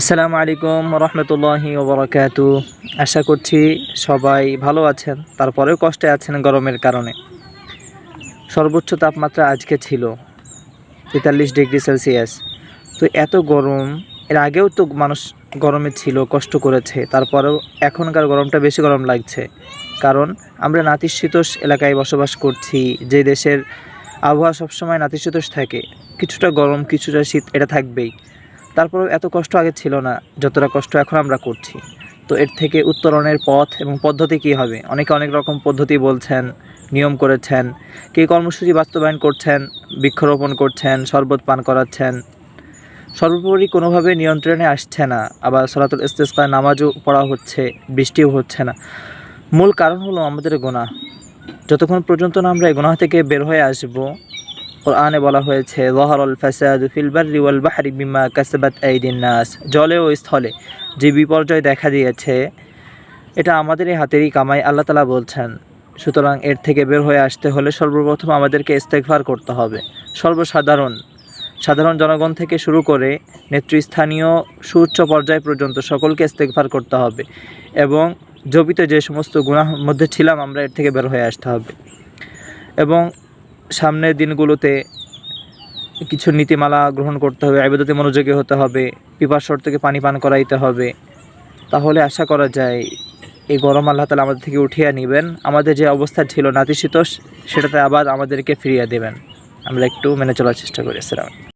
আসসালামু আলাইকুম রহমতুল্লাহি ওবরাকাতু। আশা করছি সবাই ভালো আছেন, তারপরেও কষ্টে আছেন গরমের কারণে। সর্বোচ্চ তাপমাত্রা আজকে ছিল তেতাল্লিশ ডিগ্রি সেলসিয়াস। তো এত গরম, এর আগেও তো মানুষ গরমে ছিল, কষ্ট করেছে, তারপরেও এখনকার গরমটা বেশি গরম লাগছে। কারণ আমরা নাতিশীতোষ এলাকায় বসবাস করছি, যে দেশের আবহাওয়া সবসময় নাতিশীতোষ থাকে। কিছুটা গরম, কিছুটা শীত, এটা থাকবেই। তারপরেও এত কষ্ট আগে ছিল না, যতটা কষ্ট এখন আমরা করছি। তো এর থেকে উত্তরণের পথ এবং পদ্ধতি কী হবে? অনেকে অনেক রকম পদ্ধতি বলছেন, নিয়ম করেছেন, কে কর্মসূচি বাস্তবায়ন করছেন, বৃক্ষরোপণ করছেন, শরবত পান করাচ্ছেন। সর্বোপরি কোনোভাবে নিয়ন্ত্রণে আসছে না, আবার সলাতুল ইস্তেস্কায় নামাজও পড়া হচ্ছে, বৃষ্টিও হচ্ছে না। মূল কারণ হলো আমাদের গোনা যতক্ষণ পর্যন্ত না আমরা এই গোনা থেকে বের হয়ে আসব কোরআনে বলা হয়েছে লহরল ফাসাদ ফিল ওয়াল বাহরি বিমা কাসাবাত আইদিন নাস। জলে ও স্থলে যে বিপর্যয় দেখা দিয়েছে, এটা আমাদেরই হাতেরই কামাই, আল্লাহ তালা বলছেন। সুতরাং এর থেকে বের হয়ে আসতে হলে সর্বপ্রথম আমাদেরকে ইস্তেকভার করতে হবে। সর্বসাধারণ, সাধারণ জনগণ থেকে শুরু করে নেতৃস্থানীয় সুউচ্চ পর্যায় পর্যন্ত সকলকে ইস্তেকভার করতে হবে এবং জবিত যে সমস্ত গুণার মধ্যে ছিলাম আমরা এর থেকে বের হয়ে আসতে হবে। এবং সামনের দিনগুলোতে কিছু নীতিমালা গ্রহণ করতে হবে আবেদতে মনোযোগী হতে হবে, পিপাসর থেকে পানি পান করাইতে হবে। তাহলে আশা করা যায়, এই গরম আল্লাহ তালা আমাদের থেকে উঠিয়ে নেবেন। আমাদের যে অবস্থা ছিল নাতিশীতোষ সেটাতে আবার আমাদেরকে ফিরিয়ে দেবেন। আমরা একটু মেনে চলার চেষ্টা করি। আসসালাম